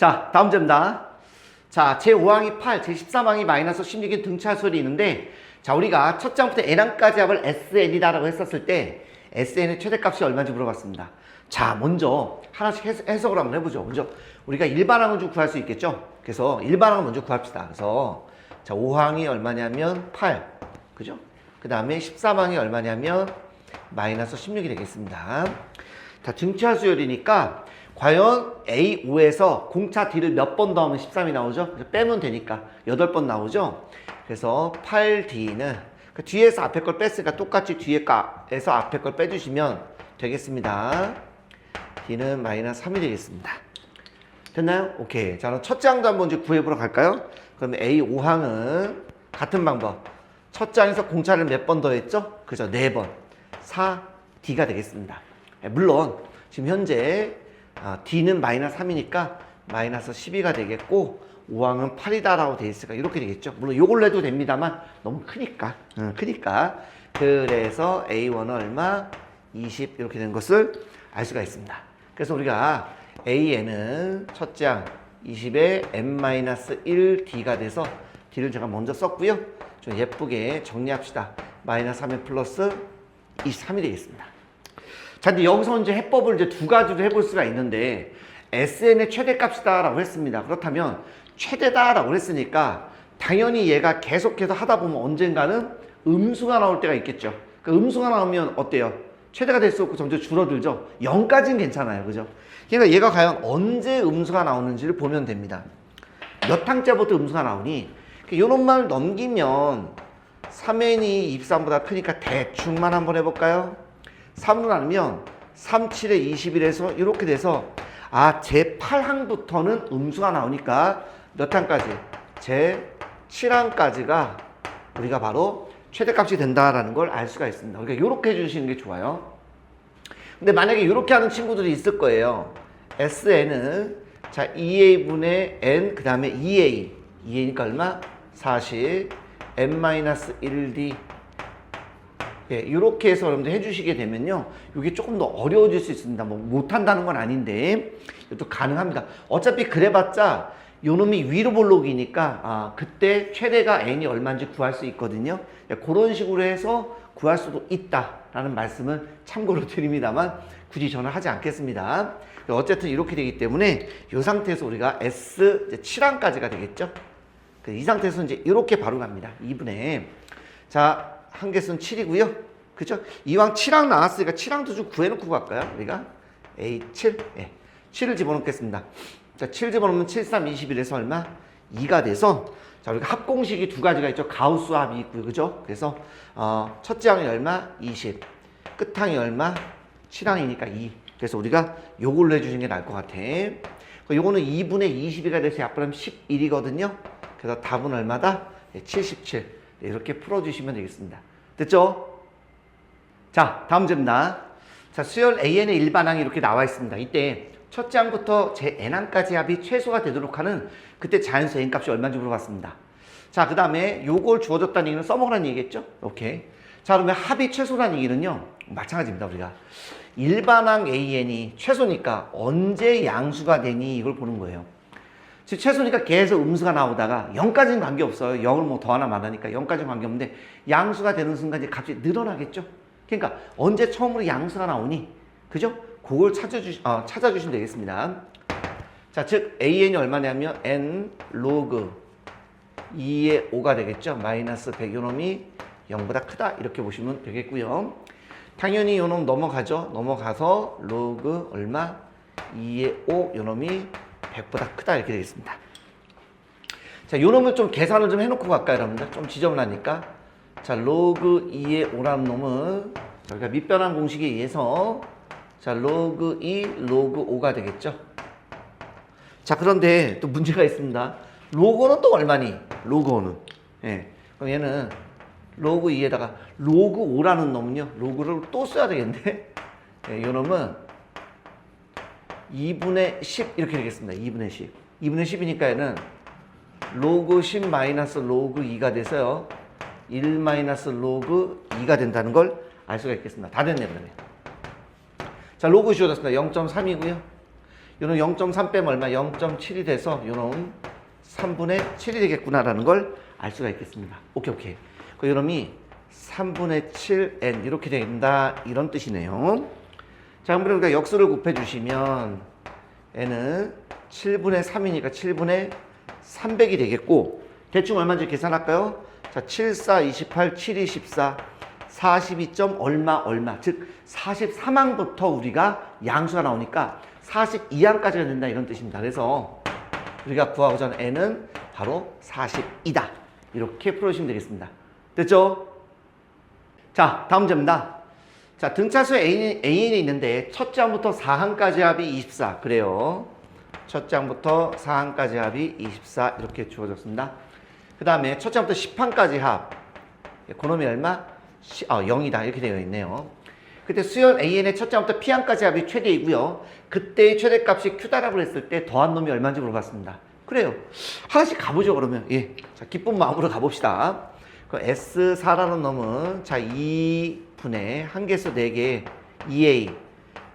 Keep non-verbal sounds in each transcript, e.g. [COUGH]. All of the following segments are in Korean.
자, 다음 점입니다. 자, 제5항이 8, 제13항이 마이너스 16인 등차수열이 있는데, 자, 우리가 첫 장부터 n항까지 합을 sn이다라고 했었을 때, sn의 최대값이 얼마인지 물어봤습니다. 자, 먼저 하나씩 해석, 해석 을 한번 해보죠. 먼저 우리가 일반항을 좀 구할 수 있겠죠? 그래서 일반항을 먼저 구합시다. 그래서 자, 5항이 얼마냐면 8, 그죠? 그 다음에 13항이 얼마냐면 마이너스 16이 되겠습니다. 자, 등차 수열이니까 과연 A5에서 공차 D를 몇 번 더 하면 13이 나오죠? 빼면 되니까 8번 나오죠? 그래서 8D는 그 뒤에서 앞에 걸 뺐으니까 똑같이 뒤에 거에서 앞에 걸 빼주시면 되겠습니다. D는 마이너스 3이 되겠습니다. 됐나요? 오케이. 자, 그럼 첫 장도 한번 이제 구해보러 갈까요? 그럼 A5항은 같은 방법. 첫 장에서 공차를 몇 번 더 했죠? 그죠? 4번. 4, D가 되겠습니다. 예, 물론 지금 현재 아, D는 마이너스 3이니까 마이너스 12가 되겠고 5항은 8이다라고 돼 있으니까 이렇게 되겠죠. 물론 요걸 내도 됩니다만 너무 크니까. 응, 크니까. 그래서 A1은 얼마? 20 이렇게 된 것을 알 수가 있습니다. 그래서 우리가 AN은 첫장 20에 n-1D가 돼서 D를 제가 먼저 썼고요. 좀 예쁘게 정리합시다. 마이너스 3에 플러스 23이 되겠습니다. 자, 근데 여기서 이제 해법을 이제 두 가지로 해볼 수가 있는데 SN의 최대값이다라고 했습니다. 그렇다면 최대다라고 했으니까 당연히 얘가 계속해서 하다 보면 언젠가는 음수가 나올 때가 있겠죠. 그 음수가 나오면 어때요? 최대가 될 수 없고 점점 줄어들죠. 0까지는 괜찮아요. 그죠? 그러니까 얘가 과연 언제 음수가 나오는지를 보면 됩니다. 몇 항째부터 음수가 나오니 요놈만 넘기면 3n이 23보다 크니까 대충만 한번 해볼까요? 3으로 나누면 3, 7에 21에서 이렇게 돼서 아, 제 8항부터는 음수가 나오니까 몇 항까지? 제 7항까지가 우리가 바로 최대값이 된다라는 걸 알 수가 있습니다. 그러니까 이렇게 해주시는 게 좋아요. 근데 만약에 이렇게 하는 친구들이 있을 거예요. SN은 자 2a분의 n 그 다음에 2a 2a니까 얼마? 40 n-1d 예, 이렇게 해서 여러분들 해주시게 되면요. 이게 조금 더 어려워질 수 있습니다. 뭐 못한다는 건 아닌데 이것도 가능합니다. 어차피 그래봤자 요놈이 위로 볼록이니까 아, 그때 최대가 n이 얼마인지 구할 수 있거든요. 예, 그런 식으로 해서 구할 수도 있다라는 말씀을 참고로 드립니다만 굳이 저는 하지 않겠습니다. 어쨌든 이렇게 되기 때문에 이 상태에서 우리가 S 7항까지가 되겠죠. 그이 상태에서 이제 이렇게 바로 갑니다. 2분의 자 한개수는 7이고요. 그죠? 이왕 7항 나왔으니까 7항도 좀 구해놓고 갈까요? 우리가 A7 예. 7을 집어넣겠습니다. 자, 7 집어넣으면 7, 3, 21에서 얼마? 2가 돼서 자, 우리가 합공식이 두 가지가 있죠. 가우스 합이 있고요. 그죠? 그래서 어, 첫째 항이 얼마? 20. 끝항이 얼마? 7항이니까 2. 그래서 우리가 요걸로 해주시는 게 나을 것 같아. 요거는 2분의 22가 돼서 약분하면 11이거든요. 그래서 답은 얼마다? 예, 77. 네, 이렇게 풀어주시면 되겠습니다. 됐죠? 자, 다음 문제입니다. 자, 수열 AN의 일반항이 이렇게 나와 있습니다. 이때 첫째 항부터 제 n항까지 합이 최소가 되도록 하는 그때 자연수 n 값이 얼마인지 물어봤습니다. 자, 그 다음에 요걸 주어졌다는 얘기는 써먹으라는 얘기겠죠? 오케이. 자, 그러면 합이 최소라는 얘기는요. 마찬가지입니다, 우리가. 일반항 AN이 최소니까 언제 양수가 되니 이걸 보는 거예요. 즉 최소니까 계속 음수가 나오다가 0까지는 관계없어요. 0을 뭐 더 하나 말하니까 0까지는 관계없는데 양수가 되는 순간 이제 값이 늘어나겠죠. 그러니까 언제 처음으로 양수가 나오니 그죠? 그걸 찾아주, 어, 찾아주시면 되겠습니다. 자, 즉 AN이 얼마냐면 n 로그 2의 5가 되겠죠. 마이너스 100 요놈이 0보다 크다 이렇게 보시면 되겠고요. 당연히 요놈 넘어가죠. 넘어가서 로그 얼마? 2의 5 요놈이 100보다 크다 이렇게 되겠습니다. 자, 요놈을 좀 계산을 좀 해놓고 갈까요, 여러분들? 좀 지저분하니까. 자, 로그 2의 5라는 놈은 저희가 밑변환 공식에 의해서 자, 로그 2, 로그 5가 되겠죠. 자, 그런데 또 문제가 있습니다. 로그는 또 얼마니? 로그 5는. 예. 그럼 얘는 로그 2에다가 로그 5라는 놈은요. 로그를 또 써야 되겠는데. 예, 요 놈은 2분의 10 이렇게 되겠습니다. 2분의 10. 2분의 10이니까 얘는 로그 10 마이너스 로그 2가 돼서요. 1 마이너스 로그 2가 된다는 걸 알 수가 있겠습니다. 다 됐네요, 그러면. 자, 로그 주어졌습니다. 0.3이고요. 요런 0.3 빼면 얼마? 0.7이 돼서 요런 3분의 7이 되겠구나라는 걸 알 수가 있겠습니다. 오케이, 오케이. 그 요놈이 3분의 7n 이렇게 된다 이런 뜻이네요. 자, 우리가 역수를 곱해 주시면 n은 7분의 3이니까 7분의 300이 되겠고 대충 얼마인지 계산할까요? 자, 7, 4, 28, 7, 2, 14, 42점 얼마 얼마 즉 43항부터 우리가 양수가 나오니까 42항까지가 된다 이런 뜻입니다. 그래서 우리가 구하고자 하는 n은 바로 42다. 이렇게 풀어주시면 되겠습니다. 됐죠? 자, 다음 문제입니다. 자, 등차수 A는, A는 있는데 첫 장부터 4항까지 합이 24. 그래요. 첫 장부터 4항까지 합이 24 이렇게 주어졌습니다. 그 다음에 첫 장부터 10항까지 합. 그놈이 얼마? 시, 아, 0이다. 이렇게 되어 있네요. 그때 수열 AN의 첫 장부터 P항까지 합이 최대이고요. 그때의 최대값이 Q다라고 했을 때 더한 놈이 얼마인지 물어봤습니다. 그래요. 하나씩 가보죠, 그러면. 예. 자, 기쁜 마음으로 가봅시다. 그 S4라는 놈은 자, 2 분의 한 개수 4개 2A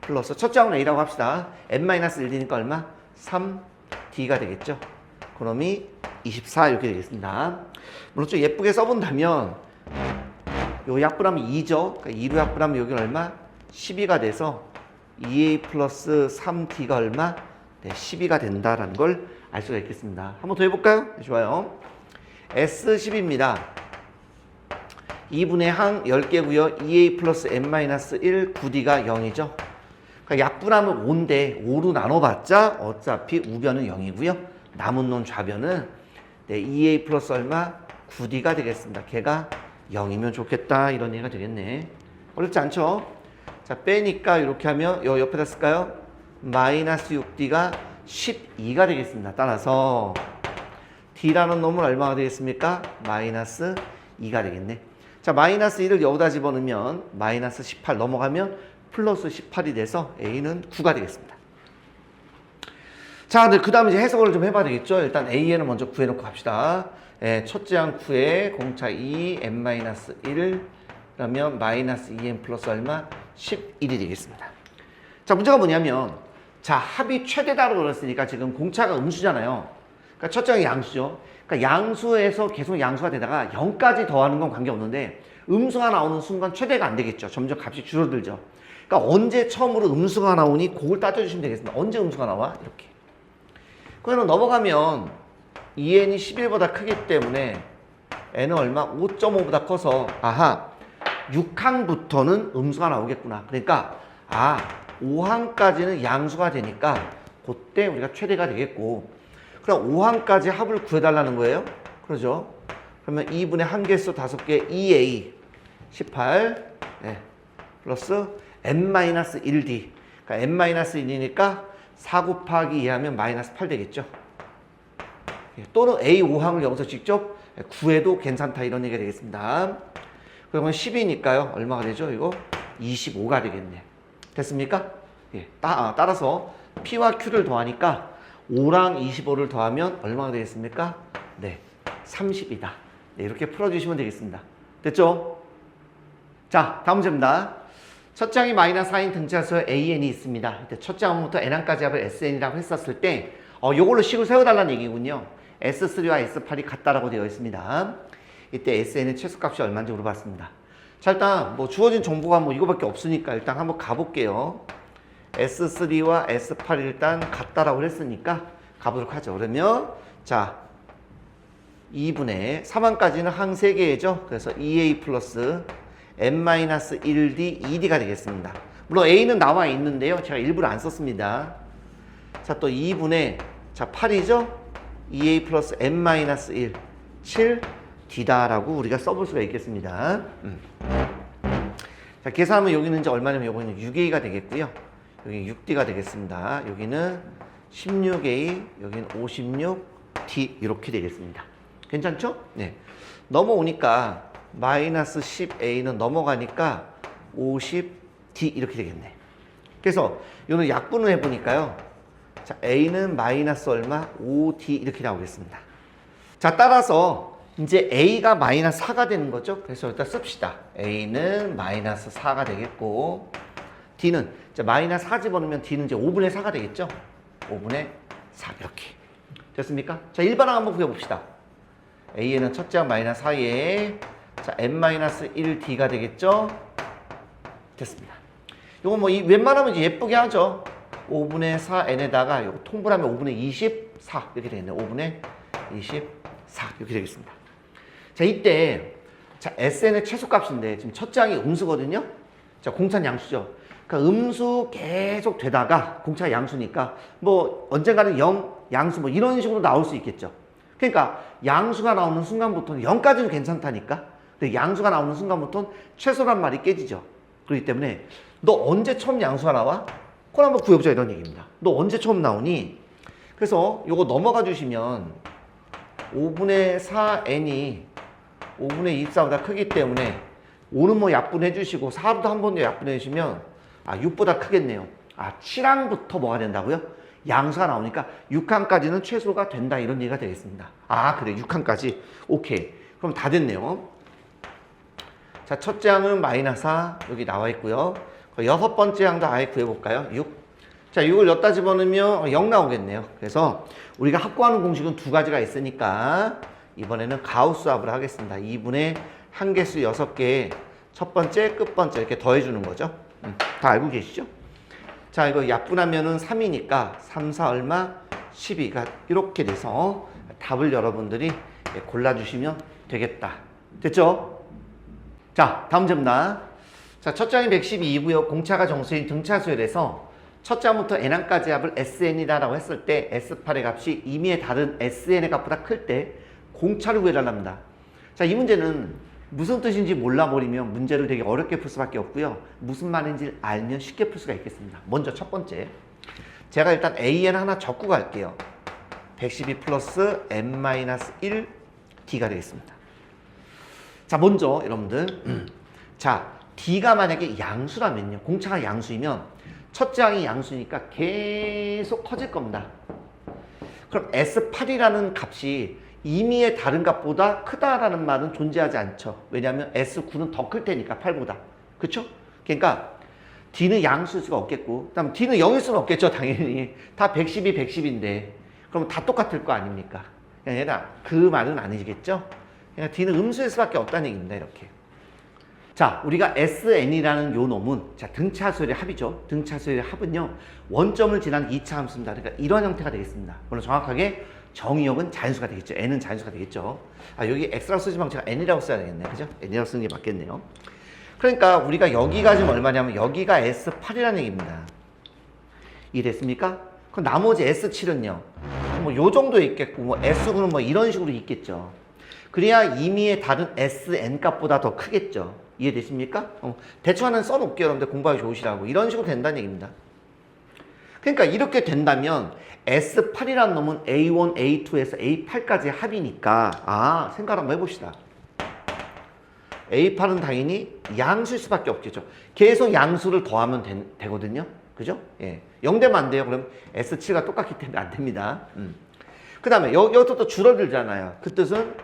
플러스 첫 장은 A라고 합시다. n-1이니까 얼마? 3D가 되겠죠. 그놈이 24 이렇게 되겠습니다. 물론 좀 예쁘게 써본다면 요 약분하면 2죠. 그러니까 2로 약분하면 여기는 얼마? 12가 돼서 2A 플러스 3D가 얼마? 네, 12가 된다라는 걸 알 수가 있겠습니다. 한번 더 해볼까요? 네, 좋아요. S10입니다. 2분의 항 10개고요. 2A 플러스 n-1 9D가 0이죠. 그러니까 약분하면 5인데 5로 나눠봤자 어차피 우변은 0이고요. 남은 놈 좌변은 네, 2A 플러스 얼마? 9D가 되겠습니다. 걔가 0이면 좋겠다 이런 얘기가 되겠네. 어렵지 않죠? 자 빼니까 이렇게 하면 요 옆에다 쓸까요? 마이너스 6D가 12가 되겠습니다. 따라서 D라는 놈은 얼마가 되겠습니까? 마이너스 2가 되겠네. 자, 마이너스 1을 여기다 집어넣으면 마이너스 18 넘어가면 플러스 18이 돼서 A는 9가 되겠습니다. 자, 그 다음에 이제 해석을 좀 해봐야 되겠죠? 일단 A에는 먼저 구해놓고 갑시다. 예, 첫째 항 9에 공차 2, n-1, 그러면 마이너스 2n 플러스 얼마? 11이 되겠습니다. 자, 문제가 뭐냐면, 자, 합이 최대다라고 그랬으니까 지금 공차가 음수잖아요. 그러니까 첫째 항이 양수죠. 그러니까 양수에서 계속 양수가 되다가 0까지 더하는 건 관계없는데, 음수가 나오는 순간 최대가 안 되겠죠. 점점 값이 줄어들죠. 그러니까 언제 처음으로 음수가 나오니 그걸 따져주시면 되겠습니다. 언제 음수가 나와? 이렇게. 그러면 넘어가면 2n이 11보다 크기 때문에 n은 얼마? 5.5보다 커서 아하 6항부터는 음수가 나오겠구나. 그러니까 아 5항까지는 양수가 되니까 그때 우리가 최대가 되겠고 그럼 5항까지 합을 구해달라는 거예요. 그러죠? 그러면 2분의 한 개수 5개 2a 18 네. 플러스 n-1d 그러니까 n-1이니까 4 곱하기 2하면 마이너스 8 되겠죠. 예, 또는 A5항을 여기서 직접 구해도 괜찮다 이런 얘기가 되겠습니다. 그러면 10이니까요. 얼마가 되죠? 이거 25가 되겠네. 됐습니까? 예, 따, 라서 P와 Q를 더하니까 5랑 25를 더하면 얼마가 되겠습니까? 네, 30이다. 네, 이렇게 풀어주시면 되겠습니다. 됐죠? 자, 다음 문제입니다. 첫 장이 마이너스 4인 등차수에 AN이 있습니다. 첫 장부터 N항까지 합을 SN이라고 했었을 때, 어, 요걸로 식을 세워달라는 얘기군요. S3와 S8이 같다라고 되어 있습니다. 이때 SN의 최소값이 얼마인지 물어봤습니다. 자, 일단 뭐 주어진 정보가 뭐 이거밖에 없으니까 일단 한번 가볼게요. S3와 S8이 일단 같다라고 했으니까 가보도록 하죠. 그러면 자, 2분의 3항까지는 항 3개죠. 그래서 2A 플러스 n-1d, 2d가 되겠습니다. 물론 a는 나와 있는데요. 제가 일부러 안 썼습니다. 자, 또 2분의 자 8이죠? 2a 플러스 n-1, 7d다라고 우리가 써볼 수가 있겠습니다. 음. 자, 계산하면 여기는 이제 얼마냐면 여기는 6a가 되겠고요. 여기 6d가 되겠습니다. 여기는 16a, 여기는 56d 이렇게 되겠습니다. 괜찮죠? 네. 넘어오니까 마이너스 10a는 넘어가니까 50d 이렇게 되겠네. 그래서 이거는 약분을 해보니까요. 자, a는 마이너스 얼마? 5d 이렇게 나오겠습니다. 자, 따라서 이제 a가 마이너스 4가 되는 거죠. 그래서 일단 씁시다. a는 마이너스 4가 되겠고 d는 이제 마이너스 4 집어넣으면 d는 이제 5분의 4가 되겠죠. 5분의 4 이렇게 됐습니까? 자 일반항 한번 구해봅시다. a에는 첫째 항 마이너스 4에 자 n-1d가 되겠죠? 됐습니다. 요거 뭐 이 웬만하면 이제 예쁘게 하죠. 5분의 4n에다가 요거 통분하면 5분의 24 이렇게 되겠네요. 5분의 24 이렇게 되겠습니다. 자 이때 자 SN의 최소값인데 지금 첫째 항이 음수거든요. 자 공차는 양수죠. 그러니까 음수 계속 되다가 공차가 양수니까 뭐 언젠가는 0, 양수 뭐 이런 식으로 나올 수 있겠죠. 그러니까 양수가 나오는 순간부터는 0까지는 괜찮다니까. 근데 양수가 나오는 순간부터는 최소란 말이 깨지죠. 그렇기 때문에 너 언제 처음 양수가 나와? 그걸 한번 구해보자 이런 얘기입니다. 너 언제 처음 나오니? 그래서 요거 넘어가 주시면 5분의 4n이 5분의 24보다 크기 때문에 5는 뭐 약분해 주시고 4도 한 번 더 약분해 주시면 아 6보다 크겠네요. 아 7항부터 뭐가 된다고요? 양수가 나오니까 6항까지는 최소가 된다 이런 얘기가 되겠습니다. 아 그래 6항까지 오케이 그럼 다 됐네요. 자 첫째 항은 마이너스 4 여기 나와 있고요. 그 여섯 번째 항도 아예 구해볼까요? 6. 자 6을 여기다 집어넣으면 0 나오겠네요. 그래서 우리가 확보하는 공식은 두 가지가 있으니까 이번에는 가우스 합을 하겠습니다. 2분의 한 개수 6개 첫 번째, 끝 번째 이렇게 더해주는 거죠. 음, 다 알고 계시죠? 자, 이거 약분하면은 3이니까 3, 4 얼마? 12가 이렇게 돼서 답을 여러분들이 골라주시면 되겠다. 됐죠? 자, 다음 점다. 자, 첫 장이 112이고요. 공차가 정수인 등차수열에서 첫 장부터 n항까지 합을 sn이다라고 했을 때 s8의 값이 이미의 다른 sn의 값보다 클 때 공차를 구해달랍니다. 자, 이 문제는 무슨 뜻인지 몰라버리면 문제를 되게 어렵게 풀 수밖에 없고요. 무슨 말인지 알면 쉽게 풀 수가 있겠습니다. 먼저 첫 번째. 제가 일단 an 하나 적고 갈게요. 112 플러스 n-1 d가 되겠습니다. 자, 먼저 여러분들. [CLEARS THROAT] 자, d가 만약에 양수라면요. 공차가 양수이면 첫째 항이 양수니까 계속 커질 겁니다. 그럼 S8이라는 값이 임의의 다른 값보다 크다라는 말은 존재하지 않죠. 왜냐하면 S9는 더 클 테니까 8보다. 그렇죠? 그러니까 D는 양수일 수가 없겠고 그다음 D는 0일 수는 없겠죠. 당연히. 다 112, 110인데 그럼 다 똑같을 거 아닙니까? 아니라 그 말은 아니겠죠? 그러니까 D는 음수일 수밖에 없다는 얘기입니다. 이렇게. 자, 우리가 SN이라는 요 놈은 자, 등차수열의 합이죠. 등차수열의 합은요. 원점을 지난 2차 함수입니다. 그러니까 이런 형태가 되겠습니다. 물론 정확하게 정의역은 자연수가 되겠죠. n은 자연수가 되겠죠. 아, 여기 x라고 쓰지 말고 제가 n이라고 써야 되겠네. 그죠? n이라고 쓰는 게 맞겠네요. 그러니까 우리가 여기가 지금 얼마냐면 여기가 S8이라는 얘기입니다. 이해됐습니까? 그럼 나머지 S7은요. 뭐 요 정도 있겠고 뭐 S9는 뭐 이런 식으로 있겠죠. 그래야 임의의 다른 SN 값보다 더 크겠죠. 이해되십니까? 어, 대충 하나 써놓을게요. 여러분들 공부하기 좋으시라고. 이런 식으로 된다는 얘기입니다. 그러니까 이렇게 된다면 S8이라는 놈은 A1, A2에서 A8까지 합이니까 아 생각 한번 해봅시다. A8은 당연히 양수일 수밖에 없겠죠. 계속 양수를 더하면 되, 거든요 그죠? 예. 0되면 안 돼요. 그럼 S7과 똑같기 때문에 안 됩니다. 음. 그 다음에 여기서 또 줄어들잖아요. 그 뜻은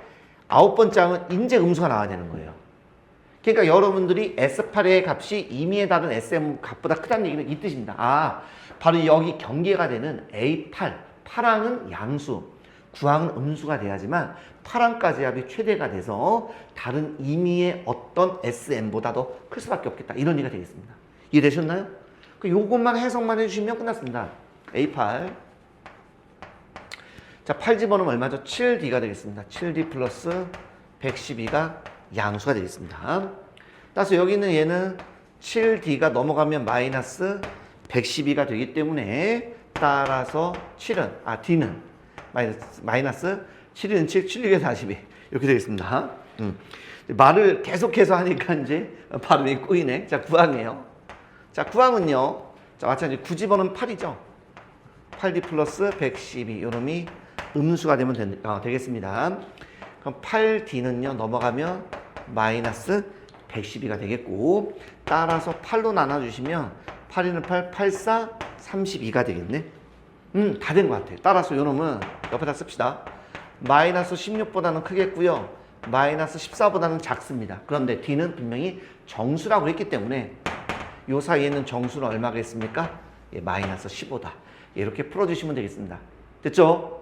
아홉 번째 항은 인제 음수가 나와야 되는 거예요. 그러니까 여러분들이 S8의 값이 임의에 다른 SM 값보다 크다는 얘기는 이 뜻입니다. 아, 바로 여기 경계가 되는 A8, 8항은 양수, 9항은 음수가 돼야지만 8항까지 합이 최대가 돼서 다른 임의의 어떤 SM보다 더 클 수밖에 없겠다. 이런 얘기가 되겠습니다. 이해되셨나요? 그 요것만 해석만 해주시면 끝났습니다. A8. 자, 8 집어넣으면 얼마죠? 7D가 되겠습니다. 7D 플러스 112가 양수가 되겠습니다. 따라서 여기 있는 얘는 7D가 넘어가면 마이너스 112가 되기 때문에 따라서 7은, 아, D는 마이너스, 마이너스 7은 7, 7, 6에 42. 이렇게 되겠습니다. 음. 말을 계속해서 하니까 이제 발음이 꼬이네. 자, 9항이에요. 자, 9항은요. 자, 마찬가지 9집어는 8이죠. 8D 플러스 112. 요놈이 음수가 되면 되, 어, 되겠습니다. 그럼 8D는요. 넘어가면 마이너스 112가 되겠고 따라서 8로 나눠주시면 8이는 8, 8, 4, 32가 되겠네. 음, 다 된 것 같아요. 따라서 요놈은 옆에다 씁시다. 마이너스 16보다는 크겠고요. 마이너스 14보다는 작습니다. 그런데 D는 분명히 정수라고 했기 때문에 요 사이에는 정수는 얼마겠습니까? 예, 마이너스 15다. 이렇게 풀어주시면 되겠습니다. 됐죠?